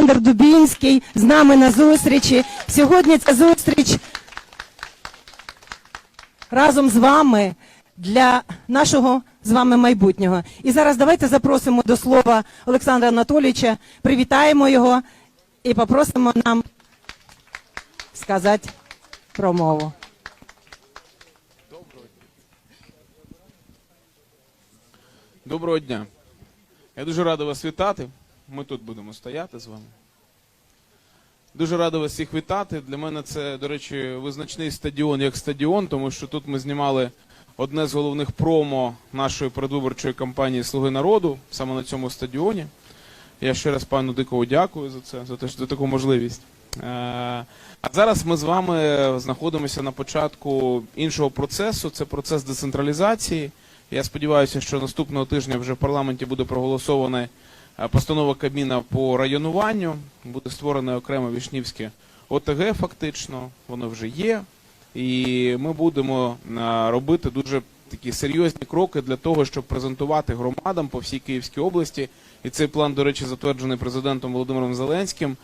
Олександр Дубінський з нами на зустрічі. Сьогодні ця зустріч разом з вами для нашого з вами майбутнього. І зараз давайте запросимо до слова Олександра Анатолійовича, привітаємо його і попросимо нам сказати промову. Доброго дня. Я дуже радий вас вітати. Ми тут будемо стояти з вами. Дуже радий вас всіх вітати. Для мене це, до речі, визначний стадіон як стадіон, тому що тут ми знімали одне з головних промо нашої передвиборчої кампанії Слуги народу саме на цьому стадіоні. Я ще раз пану Дикову дякую за це, за, те, за таку можливість. Е, А зараз ми з вами знаходимося на початку іншого процесу. Це процес децентралізації. Я сподіваюся, що наступного тижня вже в парламенті буде проголосована е, постанова Кабміна по районуванню. Буде створене окреме Вішнівське ОТГ, фактично, воно вже є. І ми будемо е, робити дуже такі серйозні кроки для того, щоб презентувати громадам по всій Київській області. І цей план, до речі, затверджений президентом Володимиром Зеленським.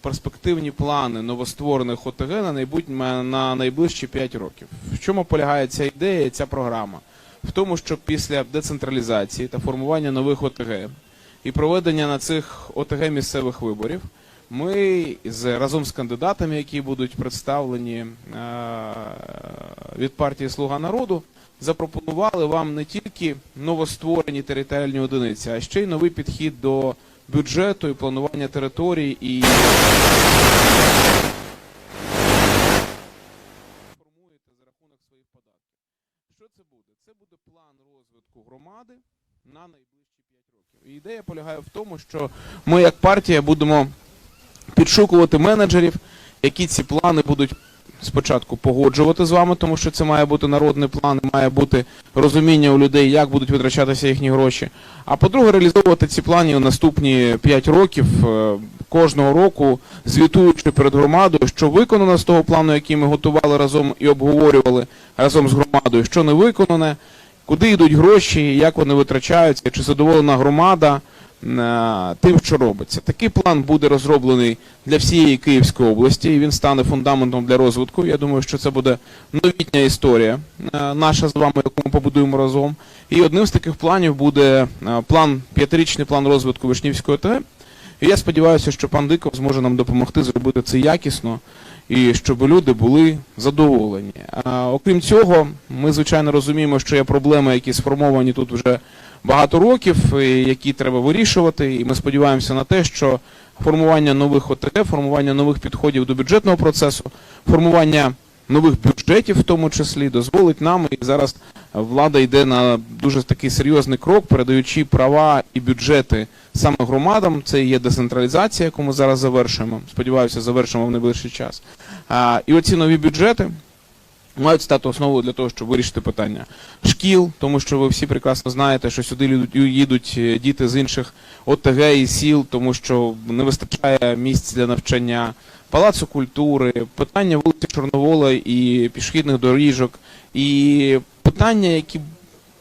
Перспективні плани новостворених ОТГ на найбутнє на найближчі 5 років. В чому полягає ця ідея, ця програма? В тому, що після децентралізації та формування нових ОТГ і проведення на цих ОТГ місцевих виборів ми з разом з кандидатами, які будуть представлені е, від партії Слуга народу, запропонували вам не тільки новостворені територіальні одиниці, а ще й новий підхід до бюджету і планування територій і формуєте за рахунок своїх податків. Що це буде? Це буде план розвитку громади на найближчі 5 років. Ідея полягає в тому, що ми як партія будемо підшукувати менеджерів, які ці плани будуть спочатку погоджувати з вами, тому що це має бути народний план, має бути розуміння у людей, як будуть витрачатися їхні гроші. А по-друге, реалізовувати ці плани у наступні 5 років е, кожного року, звітуючи перед громадою, що виконано з того плану, який ми готували разом і обговорювали разом з громадою, що не виконане, куди йдуть гроші, як вони витрачаються, чи задоволена громада е, тим, що робиться. Такий план буде розроблений для всієї Київської області, і він стане фундаментом для розвитку. Я думаю, що це буде новітня історія е, наша з вами, яку ми побудуємо разом. І одним з таких планів буде е, план, п'ятирічний план розвитку Вишнівської ОТГ. І я сподіваюся, що пан Диков зможе нам допомогти зробити це якісно і щоб люди були задоволені. А, окрім цього, ми звичайно розуміємо, що є проблеми, які сформовані тут вже багато років, і які треба вирішувати. І ми сподіваємося на те, що формування нових ОТГ, формування нових підходів до бюджетного процесу, формування нових бюджетів, в тому числі, дозволить нам і зараз влада йде на дуже такий серйозний крок, передаючи права і бюджети саме громадам. Це є децентралізація, яку ми зараз завершуємо. Сподіваюся, завершимо в найближчий час. А, і оці нові бюджети мають стати основою для того, щоб вирішити питання шкіл, тому що ви всі прекрасно знаєте, що сюди їдуть- е, діти з інших ОТГ і сіл, тому що не вистачає місць для навчання, палацу культури, питання вулиці Чорновола і пішохідних доріжок, і питання, які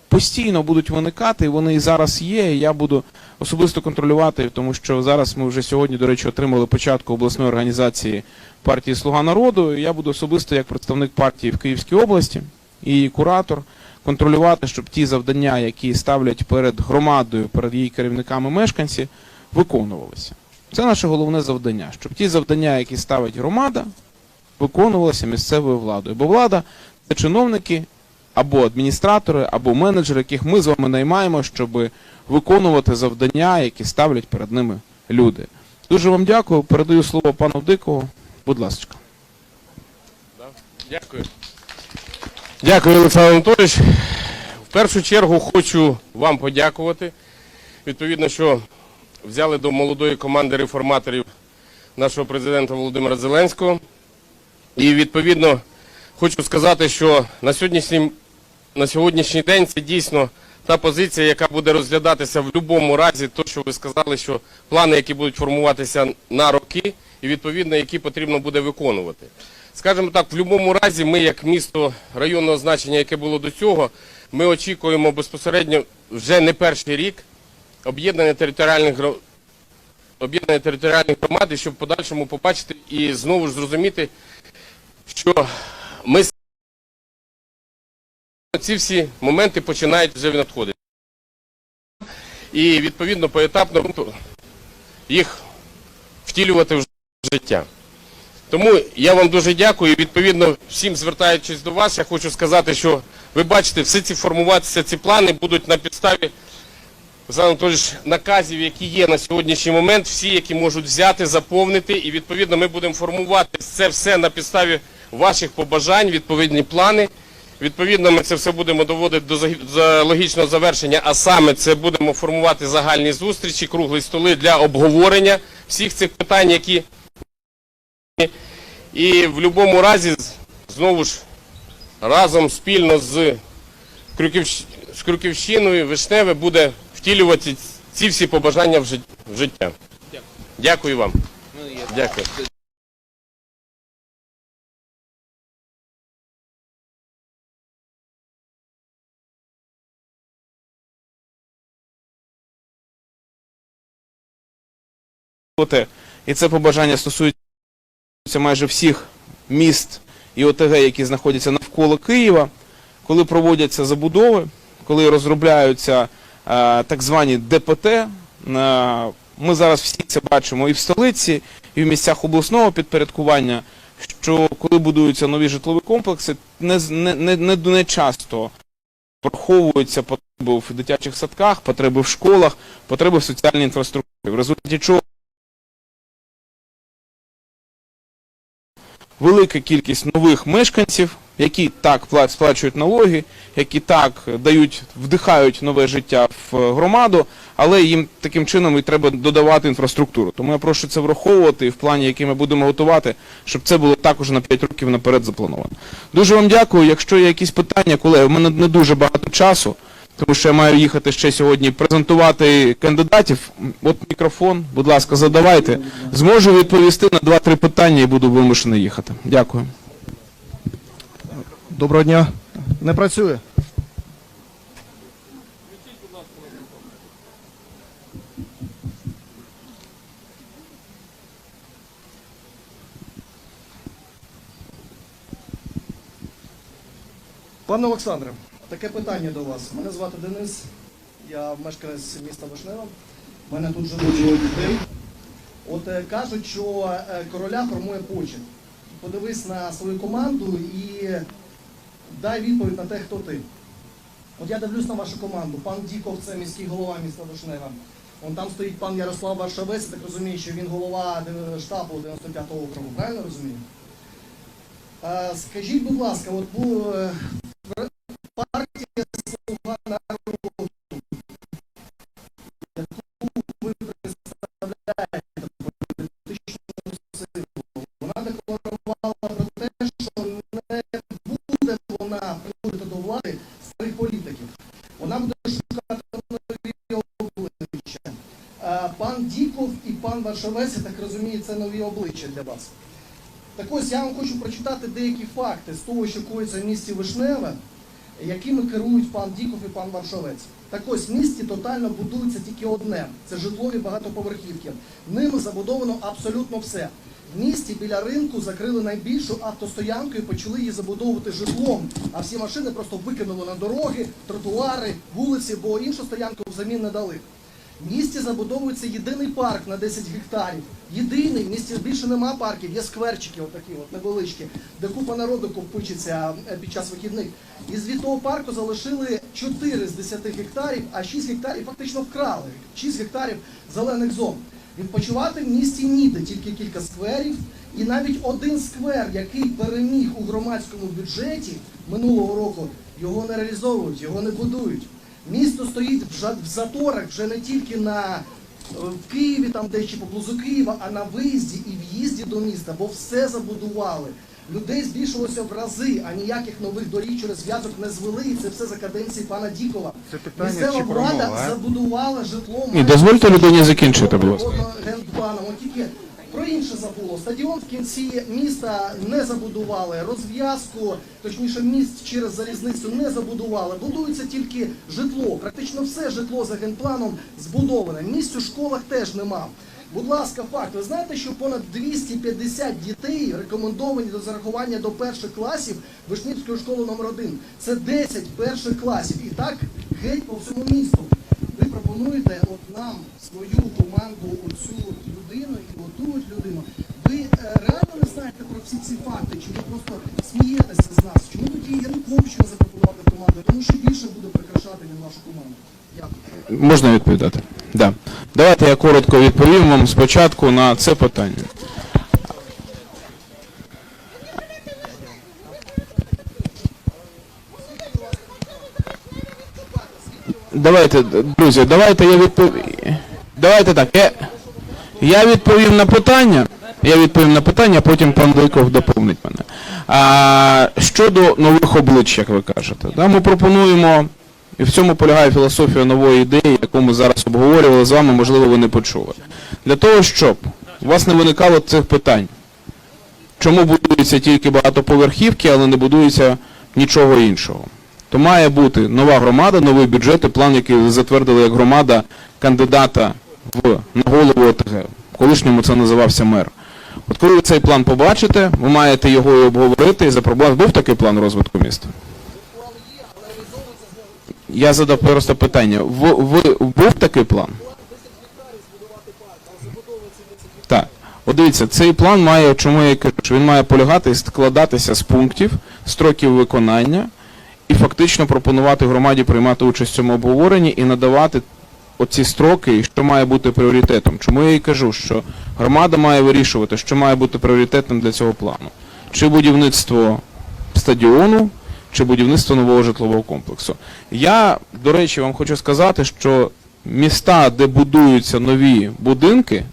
постійно будуть виникати, вони і зараз є. і Я буду особисто контролювати, тому що зараз ми вже сьогодні, до речі, отримали початку обласної організації партії Слуга народу. і Я буду особисто як представник партії в Київській області і куратор контролювати, щоб ті завдання, які ставлять перед громадою, перед її керівниками мешканці, виконувалися. Це наше головне завдання, щоб ті завдання, які ставить громада, виконувалися місцевою владою. Бо влада це чиновники або адміністратори, або менеджери, яких ми з вами наймаємо, щоб виконувати завдання, які ставлять перед ними люди. Дуже вам дякую. Передаю слово пану Дикову. Будь ласка. Дякую. Дякую, Олександр Анатолійович. В першу чергу хочу вам подякувати. Відповідно, що взяли до молодої команди реформаторів нашого президента Володимира Зеленського. І відповідно хочу сказати, що на сьогоднішній, на сьогоднішній день це дійсно та позиція, яка буде розглядатися в будь-якому разі, то, що ви сказали, що плани, які будуть формуватися на роки, і відповідно, які потрібно буде виконувати. Скажімо так, в будь-якому разі, ми, як місто районного значення, яке було до цього, ми очікуємо безпосередньо вже не перший рік об'єднання територіальних гро- об'єднаної територіальної громади, щоб в подальшому побачити і знову ж зрозуміти, що ми ці всі моменти починають вже надходити. І відповідно поетапно їх втілювати в життя. Тому я вам дуже дякую. Відповідно, всім звертаючись до вас, я хочу сказати, що ви бачите, всі ці формуватися, ці плани будуть на підставі Олександр Анатолійович, наказів, які є на сьогоднішній момент, всі, які можуть взяти, заповнити, і відповідно ми будемо формувати це все на підставі ваших побажань, відповідні плани. Відповідно, ми це все будемо доводити до логічного завершення, а саме це будемо формувати загальні зустрічі, круглі столи для обговорення всіх цих питань, які і в будь-якому разі знову ж разом спільно з Крюківщ- з Крюківщиною Вишневе буде втілювати ці всі побажання в життя. Дякую вам. Дякую. і це побажання стосується майже всіх міст і ОТГ, які знаходяться навколо Києва, коли проводяться забудови, коли розробляються так звані ДПТ. е, ми зараз всі це бачимо і в столиці, і в місцях обласного підпорядкування, що коли будуються нові житлові комплекси, не, не, не, не, часто проховуються потреби в дитячих садках, потреби в школах, потреби в соціальній інфраструктурі. В результаті чого велика кількість нових мешканців, які так пла- сплачують налоги, які так дають, вдихають нове життя в громаду, але їм таким чином і треба додавати інфраструктуру. Тому я прошу це враховувати і в плані, який ми будемо готувати, щоб це було також на 5 років наперед заплановано. Дуже вам дякую. Якщо є якісь питання, колеги, у мене не дуже багато часу. Тому що я маю їхати ще сьогодні презентувати кандидатів. От мікрофон, будь ласка, задавайте. Зможу відповісти на 2-3 питання і буду вимушений їхати. Дякую. Доброго дня. Не працює. Пане Олександре, таке питання до вас. Мене звати Денис, я мешканець міста Вишнева. У мене тут живуть двоє дітей. От е, кажуть, що е, короля формує почет. Подивись на свою команду і дай відповідь на те, хто ти. От я дивлюсь на вашу команду. Пан Діков це міський голова міста Вишнева. Вон там стоїть пан Ярослав Варшавець, так розумію, що він голова штабу 95-го округу, правильно розумію? Е, скажіть, будь ласка, от е, партія Так ось я вам хочу прочитати деякі факти з того, що коїться в місті Вишневе, якими керують пан Діков і пан Варшавець. Так ось в місті тотально будується тільки одне це житлові багатоповерхівки. Ними забудовано абсолютно все. В місті біля ринку закрили найбільшу автостоянку і почали її забудовувати житлом. А всі машини просто викинули на дороги, тротуари, вулиці, бо іншу стоянку взамін не дали. В місті забудовується єдиний парк на 10 гектарів. Єдиний, в місті більше нема парків, є скверчики, отакі от невеличкі, де купа народу купичиться е, під час вихідних. І з від того парку залишили 4 з 10 гектарів, а 6 гектарів фактично вкрали. 6 гектарів зелених зон. Відпочивати в місті ніде, тільки кілька скверів. І навіть один сквер, який переміг у громадському бюджеті минулого року, його не реалізовують, його не будують. Місто стоїть в заторах вже не тільки на в Києві, там дещо чи поблизу Києва, а на виїзді і в'їзді до міста, бо все забудували. Людей збільшилося в рази, а ніяких нових доріг через зв'язок не звели. І це все за каденції пана Дікова. Це питання Місцева чи влада промова, а? забудувала житло. І дозвольте людині закінчити, будь ласка. Генпланом. От тільки про інше забуло. Стадіон в кінці міста не забудували. Розв'язку, точніше, міст через залізницю не забудували. Будується тільки житло. Практично все житло за генпланом збудоване. Місць у школах теж нема. Будь ласка, факт. Ви знаєте, що понад 250 дітей рекомендовані до зарахування до перших класів Вишнівської школи номер 1 Це 10 перших класів. І так геть по всьому місту. Пропонуєте от нам свою команду, оцю людину і оту от людину. Ви е, реально не знаєте про всі ці факти, чи ви просто смієтеся з нас? Чому тоді Януковича запропонувати команду? Тому що більше буде прикрашати він нашу команду. Дякую. Можна відповідати? Да. Давайте я коротко відповім вам спочатку на це питання. Давайте, друзі, давайте я відповім. Давайте так. Я, я відповім на питання. Я відповім на питання, потім пан Дойков доповнить мене. А, щодо нових облич, як ви кажете, да, ми пропонуємо, і в цьому полягає філософія нової ідеї, яку ми зараз обговорювали з вами, можливо, ви не почули. Для того, щоб у вас не виникало цих питань, чому будуються тільки багатоповерхівки, але не будується нічого іншого. То має бути нова громада, новий бюджет і план, який затвердили як громада кандидата в на голову ОТГ. В колишньому це називався мер. От коли ви цей план побачите, ви маєте його і обговорити і запропонувати. Був такий план розвитку міста? Я задав просто питання. В, ви, був такий план? Так. От дивіться, цей план має, чому я кажу, що він має полягати і складатися з пунктів, строків виконання і фактично пропонувати громаді приймати участь в цьому обговоренні і надавати оці строки, що має бути пріоритетом. Чому я і кажу, що громада має вирішувати, що має бути пріоритетом для цього плану. Чи будівництво стадіону, чи будівництво нового житлового комплексу. Я, до речі, вам хочу сказати, що міста, де будуються нові будинки,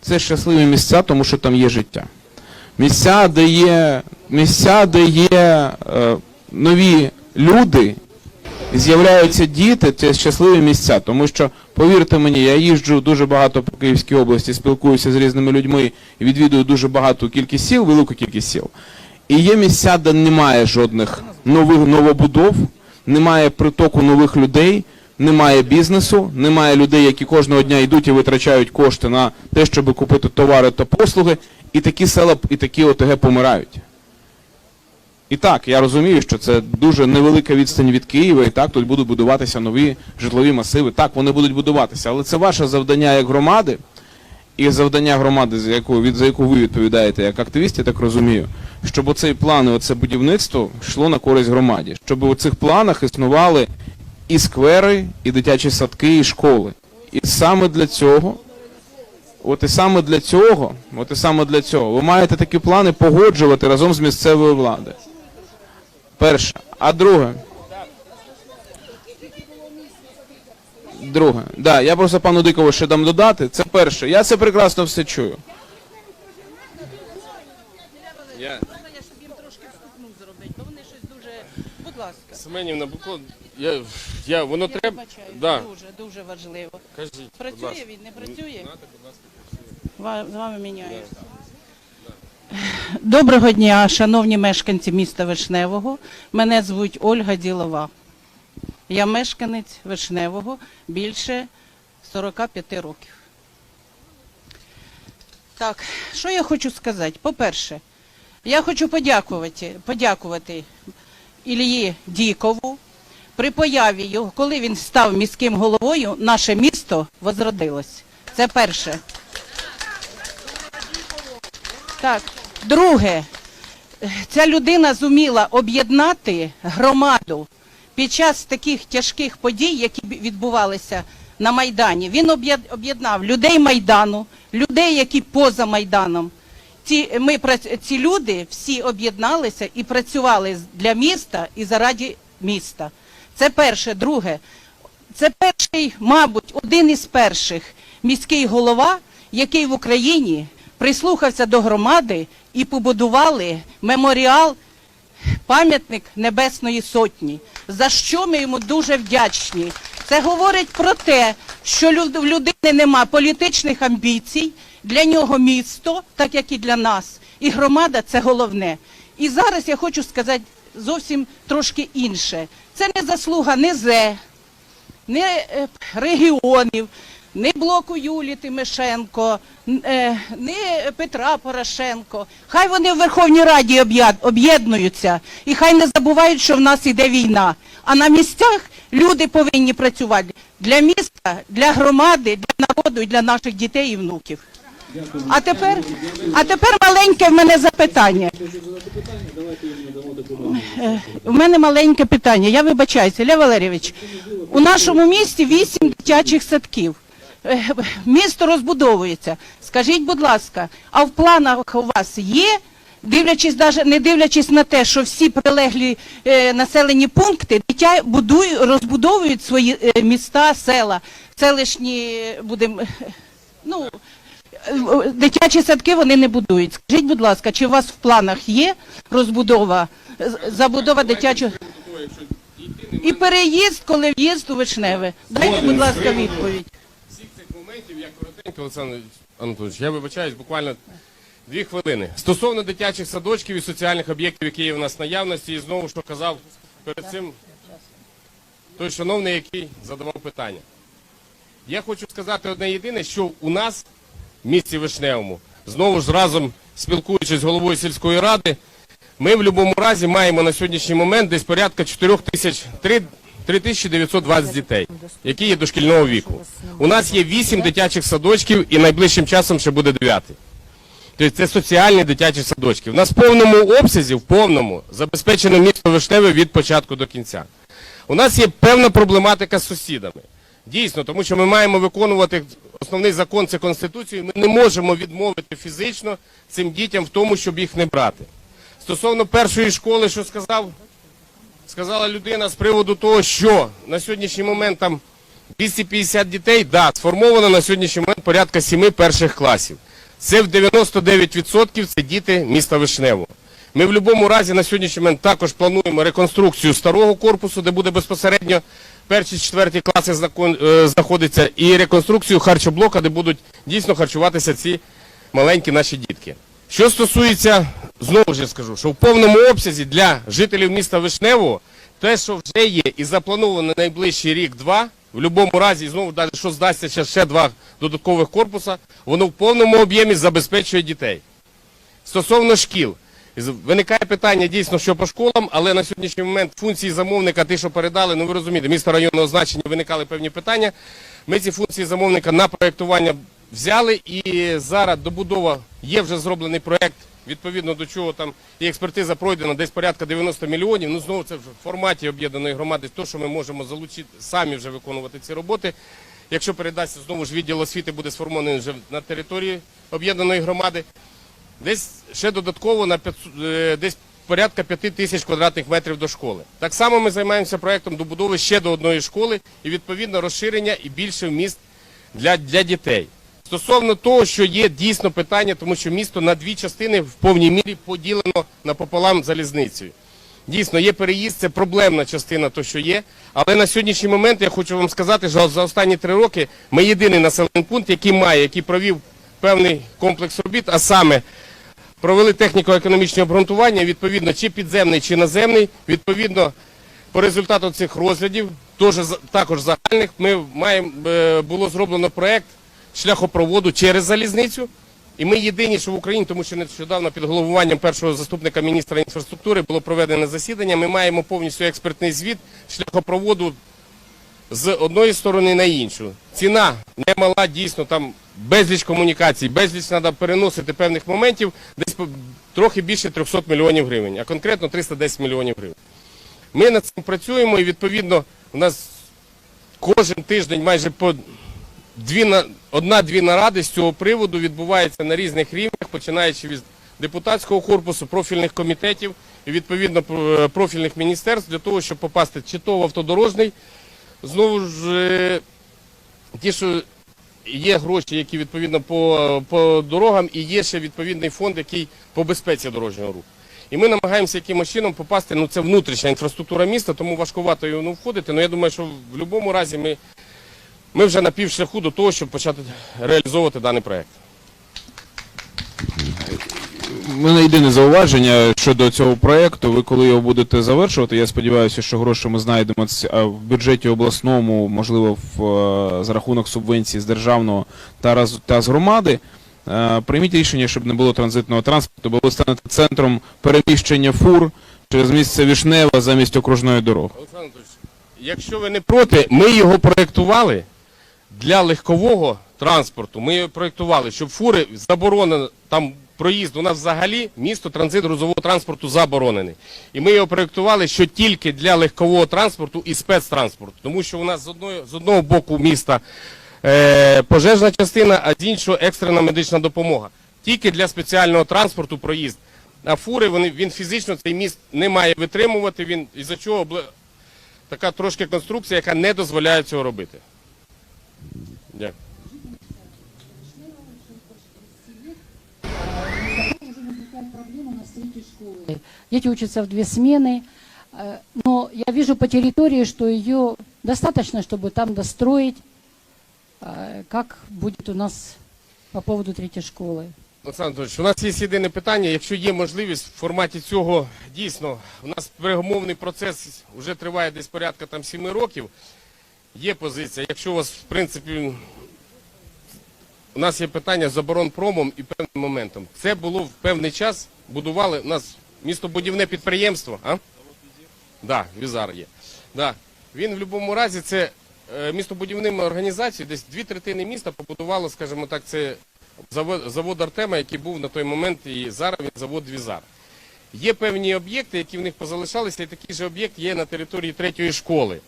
це щасливі місця, тому що там є життя. Місця, де є, місця, де є е, нові люди, з'являються діти, це щасливі місця. Тому що, повірте мені, я їжджу дуже багато по Київській області, спілкуюся з різними людьми і відвідую дуже багату кількість сіл, велику кількість сіл. І є місця, де немає жодних нових новобудов, немає притоку нових людей, немає бізнесу, немає людей, які кожного дня йдуть і витрачають кошти на те, щоб купити товари та послуги, і такі села і такі ОТГ помирають. І так, я розумію, що це дуже невелика відстань від Києва, і так тут будуть будуватися нові житлові масиви. Так, вони будуть будуватися, але це ваше завдання як громади, і завдання громади, за яку, від, за яку ви відповідаєте як активіст, я так розумію, щоб оцей план і оце будівництво йшло на користь громаді, щоб у цих планах існували і сквери, і дитячі садки, і школи. І саме для цього, от і саме для цього, от і саме для цього, ви маєте такі плани погоджувати разом з місцевою владою. Перше. А друге. Друге. Да, я просто пану Дикову ще дам додати. Це перше. Я це прекрасно все чую. Я, щоб їм трошки вступну зробити, бо вони щось дуже. Будь ласка. Семенівна, букло, я, я, воно Я треба, вибачаю, да, дуже, дуже важливо. кажіть, будь Працює ласка. він, не працює? Знати, будь ласка. Ва- З вами міняю. Доброго дня, шановні мешканці міста Вишневого. Мене звуть Ольга Ділова. Я мешканець Вишневого більше 45 років. Так, що я хочу сказати? По-перше, я хочу подякувати, подякувати Ілії Дікову. При появі його, коли він став міським головою, наше місто возродилось. Це перше. Так, друге, ця людина зуміла об'єднати громаду під час таких тяжких подій, які відбувалися на Майдані. Він об'єднав людей Майдану, людей, які поза Майданом. Ці, ми, ці люди всі об'єдналися і працювали для міста і заради міста. Це перше. Друге, це перший, мабуть, один із перших міський голова, який в Україні прислухався до громади і побудували меморіал, пам'ятник Небесної Сотні. За що ми йому дуже вдячні. Це говорить про те, що в людини нема політичних амбіцій, для нього місто, так як і для нас, і громада це головне. І зараз я хочу сказати зовсім трошки інше. Це не заслуга НЕЗЕ, не е, регіонів. Ні блоку Юлії Тимошенко, е, ні Петра Порошенко. Хай вони в Верховній Раді об'єд- об'єднуються і хай не забувають, що в нас іде війна. А на місцях люди повинні працювати для міста, для громади, для народу і для наших дітей і внуків. А тепер, а тепер маленьке в мене запитання. Е, У мене маленьке питання. Я вибачаюся, Ілля Валерійович. У нашому місті вісім дитячих садків. Місто розбудовується. Скажіть, будь ласка, а в планах у вас є, дивлячись даже не дивлячись на те, що всі прилеглі е, населені пункти, дитя будують, розбудовують свої е, міста, села, селищні будемо. Ну, е, дитячі садки вони не будують. Скажіть, будь ласка, чи у вас в планах є розбудова, забудова дитячого і переїзд, коли в'їзд у Вишневе? Дайте, будь ласка, відповідь. Всіх моментів я коротенько, Олександр Анатолійович, я вибачаюсь, буквально дві хвилини. Стосовно дитячих садочків і соціальних об'єктів, які є в нас наявності, і знову що казав перед цим той шановний, який задавав питання. Я хочу сказати одне єдине, що у нас в місті Вишневому, знову ж разом спілкуючись з головою сільської ради, ми в будь-якому разі маємо на сьогоднішній момент десь порядка 4 тисяч, 3 3920 дітей, які є дошкільного віку. У нас є 8 дитячих садочків і найближчим часом ще буде 9. Тобто це соціальні дитячі садочки. У нас в повному обсязі, в повному, забезпечено місто Вишневе від початку до кінця. У нас є певна проблематика з сусідами. Дійсно, тому що ми маємо виконувати основний закон, це Конституцію. Ми не можемо відмовити фізично цим дітям в тому, щоб їх не брати. Стосовно першої школи, що сказав, сказала людина з приводу того, що на сьогоднішній момент там 250 дітей, да, сформовано на сьогоднішній момент порядка 7 перших класів. Це в 99% це діти міста Вишневого. Ми в будь-якому разі на сьогоднішній момент також плануємо реконструкцію старого корпусу, де буде безпосередньо перші четверті класи е, знаходиться, і реконструкцію харчоблока, де будуть дійсно харчуватися ці маленькі наші дітки. Що стосується, знову ж я скажу, що в повному обсязі для жителів міста Вишневого те, що вже є і заплановано на найближчий рік-два, в будь-якому разі, знову навіть що здасться ще, два додаткових корпуса, воно в повному об'ємі забезпечує дітей. Стосовно шкіл, виникає питання дійсно, що по школам, але на сьогоднішній момент функції замовника, ті, що передали, ну ви розумієте, місто районного значення виникали певні питання. Ми ці функції замовника на проєктування взяли і зараз добудова є вже зроблений проєкт, відповідно до чого там і експертиза пройдена десь порядка 90 мільйонів. Ну знову це в форматі об'єднаної громади, то, що ми можемо залучити самі вже виконувати ці роботи. Якщо передасться знову ж відділ освіти буде сформований вже на території об'єднаної громади. Десь ще додатково на 500, е, десь порядка 5 тисяч квадратних метрів до школи. Так само ми займаємося проектом добудови ще до одної школи і відповідно розширення і більше міст для, для дітей. Стосовно того, що є дійсно питання, тому що місто на дві частини в повній мірі поділено напополам залізницею. Дійсно, є переїзд, це проблемна частина, то що є. Але на сьогоднішній момент я хочу вам сказати, що за останні три роки ми єдиний населений пункт, який має, який провів певний комплекс робіт, а саме провели техніко-економічне обґрунтування, відповідно, чи підземний, чи наземний. Відповідно, по результату цих розглядів, також загальних, ми маємо, е, було зроблено проект шляхопроводу через залізницю. І ми єдині, що в Україні, тому що нещодавно під головуванням першого заступника міністра інфраструктури було проведене засідання. Ми маємо повністю експертний звіт шляхопроводу з одної сторони на іншу. Ціна немала, дійсно, там безліч комунікацій, безліч треба переносити певних моментів, десь трохи більше 300 мільйонів гривень, а конкретно 310 мільйонів гривень. Ми над цим працюємо і відповідно у нас кожен тиждень майже по дві на одна-дві наради з цього приводу відбуваються на різних рівнях, починаючи від депутатського корпусу, профільних комітетів і відповідно про- профільних міністерств для того, щоб попасти чи то в автодорожний. Знову ж е, ті, що є гроші, які відповідно по, по дорогам, і є ще відповідний фонд, який по безпеці дорожнього руху. І ми намагаємося якимось чином попасти, ну це внутрішня інфраструктура міста, тому важкувато його ну, входити. Але я думаю, що в будь-якому разі ми, ми вже на півшляху до того, щоб почати реалізовувати даний проект. У мене єдине зауваження щодо цього проекту. Ви коли його будете завершувати, я сподіваюся, що гроші ми знайдемо в бюджеті обласному, можливо, в, е, за рахунок субвенцій з державного та, раз, та з громади. Е, Прийміть рішення, щоб не було транзитного транспорту, бо ви станете центром переміщення фур через місце Вішнева замість окружної дороги. Олександр якщо ви не проти, ми його проєктували для легкового транспорту. Ми проєктували, щоб фури заборонено там проїзд. У нас взагалі місто транзит грузового транспорту заборонений. І ми його проєктували, що тільки для легкового транспорту і спецтранспорту. Тому що у нас з одного, з одного боку міста е, пожежна частина, а з іншого екстрена медична допомога. Тільки для спеціального транспорту проїзд. А фури вони, він фізично цей міст не має витримувати. Він із-за чого обле- така трошки конструкція, яка не дозволяє цього робити. Дякую. проблема на встрече школы. Дети учатся в две смены, э, но я вижу по территории, что ее достаточно, чтобы там достроить. Э, Как будет у нас по поводу третьей школы? Олександр Анатольович, у нас є єдине питання. Якщо є можливість в форматі цього дійсно, у нас перемовний процес вже триває десь порядка там 7 років. Є позиція. Якщо у вас, в принципі, у нас є питання з оборонпромом і певним моментом. Це було в певний час, будували у нас містобудівне підприємство. А? Да, візар є. Да. Він в будь-якому разі це е, містобудівними організацією, десь дві третини міста побудувало, скажімо так, це завод, завод Артема, який був на той момент, і зараз він завод Візар. Є певні об'єкти, які в них позалишалися, і такий же об'єкт є на території третьої школи.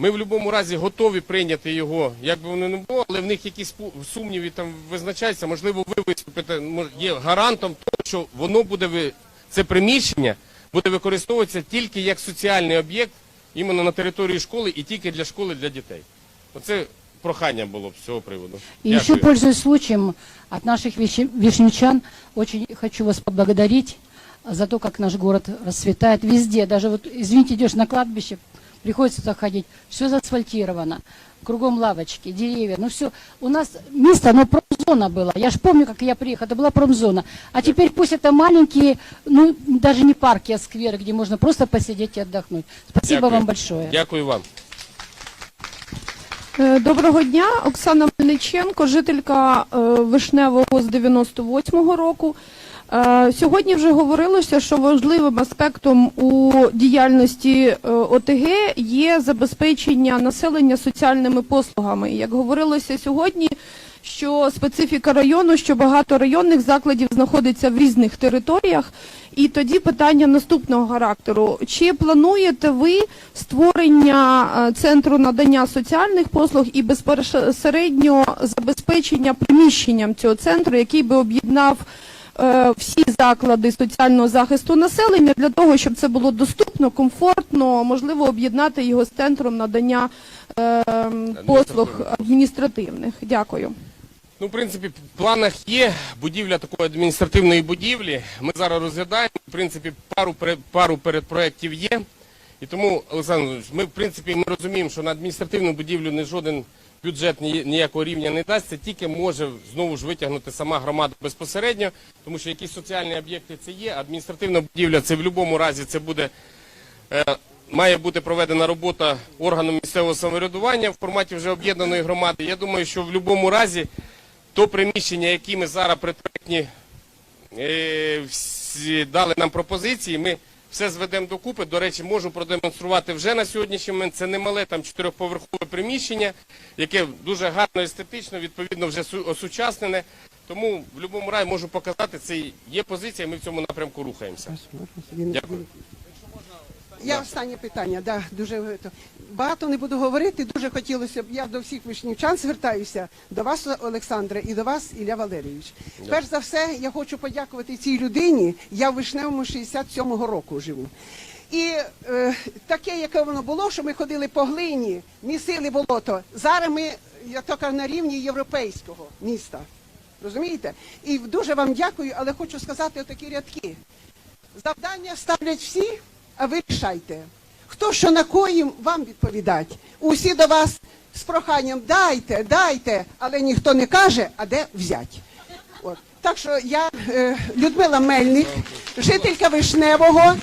Ми в будь-якому разі готові прийняти його, як би воно не було, але в них якісь сумніви там визначаються. Можливо, ви виступите є гарантом того, що воно буде це приміщення буде використовуватися тільки як соціальний об'єкт іменно на території школи і тільки для школи для дітей. Оце прохання було б з цього приводу. И еще, пользуясь случаем, от наших вишневчан, очень хочу вас поблагодарить за то, как наш город расцветает везде. Даже вот, извините, идешь на кладбище, приходится туда ходить, все заасфальтировано. Кругом лавочки, деревья, ну все. У нас место, оно промзона было. Я ж помню, как я приехала, это была промзона. А теперь пусть это маленькие, ну даже не парки, а скверы, где можно просто посидеть и отдохнуть. Спасибо Дякую. вам большое. Дякую вам. Е, Доброго дня, Оксана Мельниченко, жителька е, Вишневого з 98-го року. Е, Сьогодні вже говорилося, що важливим аспектом у діяльності е, ОТГ є забезпечення населення соціальними послугами. Як говорилося сьогодні, що специфіка району, що багато районних закладів знаходиться в різних територіях. І тоді питання наступного характеру: чи плануєте ви створення е, центру надання соціальних послуг і безпосередньо забезпечення приміщенням цього центру, який би об'єднав всі заклади соціального захисту населення для того, щоб це було доступно, комфортно, можливо, об'єднати його з центром надання е, послуг адміністративних? Дякую. Ну, в принципі, в планах є будівля такої адміністративної будівлі. Ми зараз розглядаємо. В принципі, пару пару передпроєктів є. І тому, Олександр, ми в принципі ми розуміємо, що на адміністративну будівлю не жоден бюджет ніякого рівня не дасть. Це тільки може знову ж витягнути сама громада безпосередньо, тому що якісь соціальні об'єкти це є. Адміністративна будівля це в будь-якому разі це буде. Е, Має бути проведена робота органу місцевого самоврядування в форматі вже об'єднаної громади. Я думаю, що в будь-якому разі то приміщення, які ми зараз предпроектні е, дали нам пропозиції, ми все зведемо докупи. До речі, можу продемонструвати вже на сьогоднішній момент. Це немале там чотирьохповерхове приміщення, яке дуже гарно естетично, відповідно, вже осучаснене. Тому в будь-якому разі можу показати, це є позиція, ми в цьому напрямку рухаємося. Дякую. Я останнє питання, да, дуже багато не буду говорити. Дуже хотілося б. Я до всіх вишнівчан звертаюся до вас, Олександре, і до вас, Ілля Валерійович. Перш за все, я хочу подякувати цій людині. Я в вишневому 67-го року живу. І е, таке, яке воно було, що ми ходили по глині, місили болото. Зараз ми, я кажу, на рівні європейського міста. Розумієте? І дуже вам дякую, але хочу сказати отакі рядки. Завдання ставлять всі, а ви рішайте. Хто що накоїм, вам відповідать. Усі до вас з проханням дайте, дайте, але ніхто не каже, а де взять. От. Так що я е, Людмила Мельник, жителька Вишневого,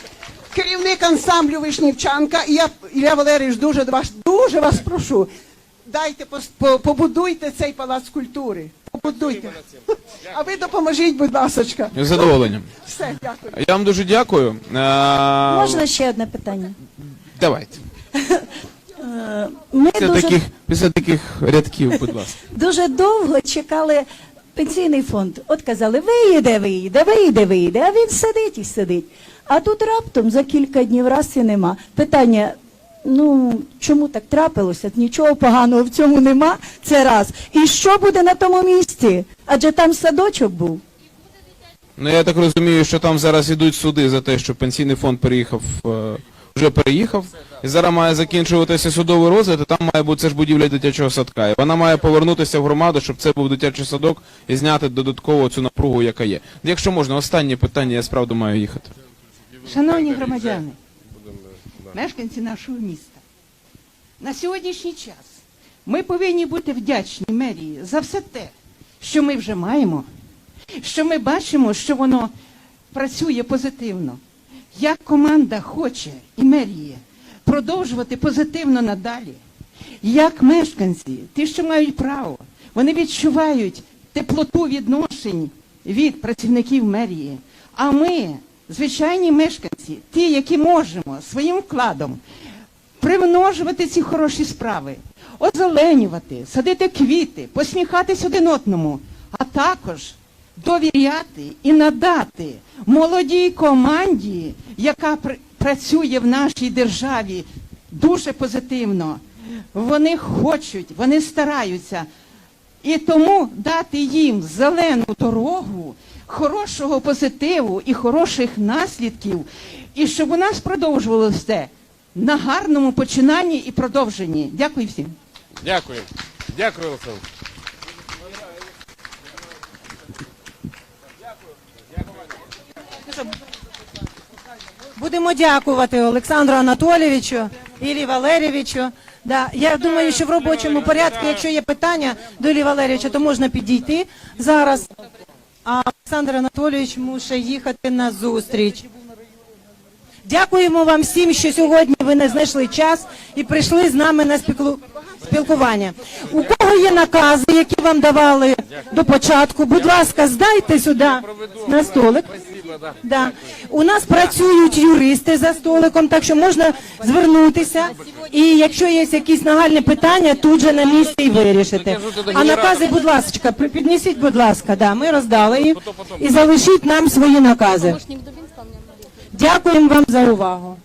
керівник ансамблю Вишнівчанка. І я Ілля Валерійович дуже дуже вас прошу. Дайте побудуйте цей палац культури. Побудуйте. А ви допоможіть, будь ласочка. З задоволенням. Все, дякую. Я вам дуже дякую. Е, Можна ще одне питання? Давайте. Ми Після дуже, таких, після таких рядків, будь ласка. дуже довго чекали пенсійний фонд. От казали, виїде, виїде, виїде, виїде, а він сидить і сидить. А тут раптом за кілька днів раз і нема. Питання. Ну, чому так трапилося? Нічого поганого в цьому нема. Це раз. І що буде на тому місці? Адже там садочок був. Ну я так розумію, що там зараз ідуть суди за те, що пенсійний фонд переїхав, е, вже переїхав, і зараз має закінчуватися судовий розгляд, і там має бути це ж будівля дитячого садка. І вона має повернутися в громаду, щоб це був дитячий садок і зняти додатково цю напругу, яка є. Якщо можна, останнє питання, я справді маю їхати. Шановні громадяни, мешканці нашого міста, на сьогоднішній час ми повинні бути вдячні мерії за все те, що ми вже маємо, що ми бачимо, що воно працює позитивно. Як команда хоче і меріє продовжувати позитивно надалі, як мешканці, ті, що мають право, вони відчувають теплоту відношень від працівників мерії. А ми, звичайні мешканці, ті, які можемо своїм вкладом примножувати ці хороші справи, озеленювати, садити квіти, посміхатись один одному, а також довіряти і надати молодій команді, яка пр- працює в нашій державі дуже позитивно. Вони хочуть, вони стараються. І тому дати їм зелену дорогу, хорошого позитиву і хороших наслідків, і щоб у нас продовжувалося все на гарному починанні і продовженні. Дякую всім. Дякую. Дякую, Олександр. Будемо дякувати Олександру Анатолійовичу, Іллі Валерійовичу. Да, я думаю, що в робочому порядку, якщо є питання до Іллі Валерійовича, то можна підійти зараз. А Олександр Анатолійович мусить їхати на зустріч. Дякуємо вам всім, що сьогодні ви не знайшли час і прийшли з нами на спілкування. У кого є накази, які вам давали до початку? Будь ласка, здайте сюди на столик. Да. У нас працюють юристи за столиком, так що можна звернутися. І якщо є якісь нагальні питання, тут же на місці і вирішити. А накази, будь ласка, піднесіть, будь ласка, да, ми роздали їх і залишіть нам свої накази. Дякуємо вам за увагу.